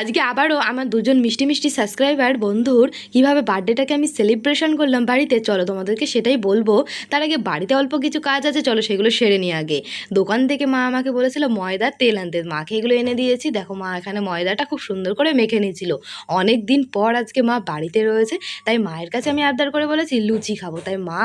আজকে আবারও আমার দুজন মিষ্টি মিষ্টি সাবস্ক্রাইবার বন্ধুর কীভাবে বার্থডেটাকে আমি সেলিব্রেশন করলাম বাড়িতে, চলো তোমাদেরকে সেটাই বলব। তার আগে বাড়িতে অল্প কিছু কাজ আছে, চলো সেগুলো সেরে নিই আগে। দোকান থেকে মা আমাকে বলেছিল ময়দার তেল আনতে। মাকে এগুলো এনে দিয়েছি। দেখো মা এখানে ময়দাটা খুব সুন্দর করে মেখে নিয়েছিল। অনেক দিন পর আজকে মা বাড়িতে রয়েছে, তাই মায়ের কাছে আমি আবদার করে বলেছি, লুচি খাব। তাই মা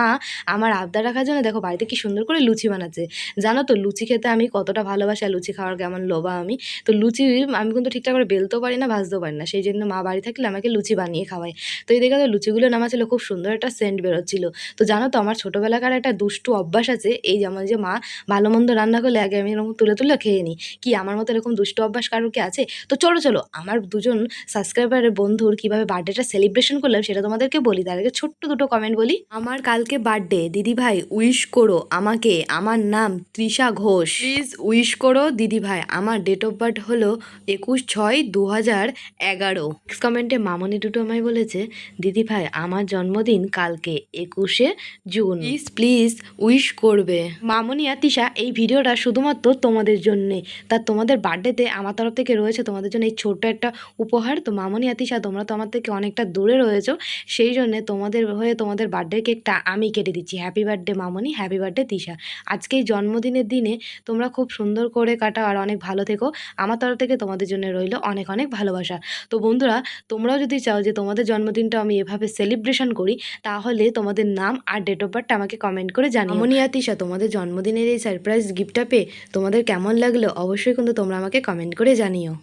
আমার আবদার রাখার জন্য দেখো বাড়িতে কি সুন্দর করে লুচি বানাচ্ছে। জানো তো লুচি খেতে আমি কতটা ভালোবাসি লুচি খাওয়ার কেমন লোভা আমি। তো লুচি আমি কিন্তু ঠিকঠাক করে বেলতেও পারি না, ভাজতেও পারি না। সেই জন্য মা বাড়ি থাকলে আমাকে লুচি বানিয়ে খাওয়ায়। তো এই তো, লুচিগুলো নামাছিল খুব সুন্দর একটা সেন্ট বেরোচ্ছিল। তো জানো তো, আমার ছোটোবেলাকার একটা দুষ্টু অভ্যাস আছে, এই যেমন যে মা ভালো মন্দ রান্না করলে আগে আমি এরকম তুলে তুলে খেয়ে নিই। কি আমার মতো এরকম দুষ্টু অভ্যাস কারোর কি আছে? তো চলো চলো, আমার দুজন সাবস্ক্রাইবারের বন্ধুর কীভাবে বার্থডেটা সেলিব্রেশন করলাম সেটা তোমাদেরকে বলি। তার আগে ছোট্ট দুটো কমেন্ট বলি। আমার কালকে বার্থডে দিদি ভাই উইশ করো আমাকে, আমার নাম তৃষা ঘোষ। প্লিজ উইশ করো দিদি ভাই আমার ডেট অফ বার্থ হলো একুশ ছয় দু হাজার এগারো। কমেন্টে মামনি দুটো আমায় বলেছে দিদি ভাই আমার জন্মদিন কালকে একুশে জুন। প্লিজ প্লিজ উইশ করবে। মামনি আর তিশা এই ভিডিওটা শুধুমাত্র তোমাদের জন্যে। তা তোমাদের বার্থডেতে আমার তরফ থেকে রয়েছে তোমাদের জন্য এই ছোট্ট একটা উপহার। তো মামনি আর তিশা তোমরা তো আমার থেকে অনেকটা দূরে রয়েছো সেই জন্যে তোমাদের হয়ে তোমাদের বার্থডে কেকটা আমি কেটে দিচ্ছি। হ্যাপি বার্থডে মামনি হ্যাপি বার্থডে তিশা। আজকে এই জন্মদিনের দিনে তোমরা খুব সুন্দর করে কাটাও আর অনেক ভালো থেকো। আমার তরফ থেকে তোমাদের জন্য রইল অনেক অনেক ভালোবাসা। তো বন্ধুরা, তোমরাও যদি চাও যে তোমাদের জন্মদিনটা আমি এভাবে সেলিব্রেশন করি, তাহলে তোমাদের নাম আর ডেট অফ বার্থটা আমাকে কমেন্ট করে জানিও। মনি আতিশা, তোমাদের জন্মদিনের এই সারপ্রাইজ গিফটটা পেয়ে তোমাদের কেমন লাগল অবশ্যই কিন্তু তোমরা আমাকে কমেন্ট করে জানিও।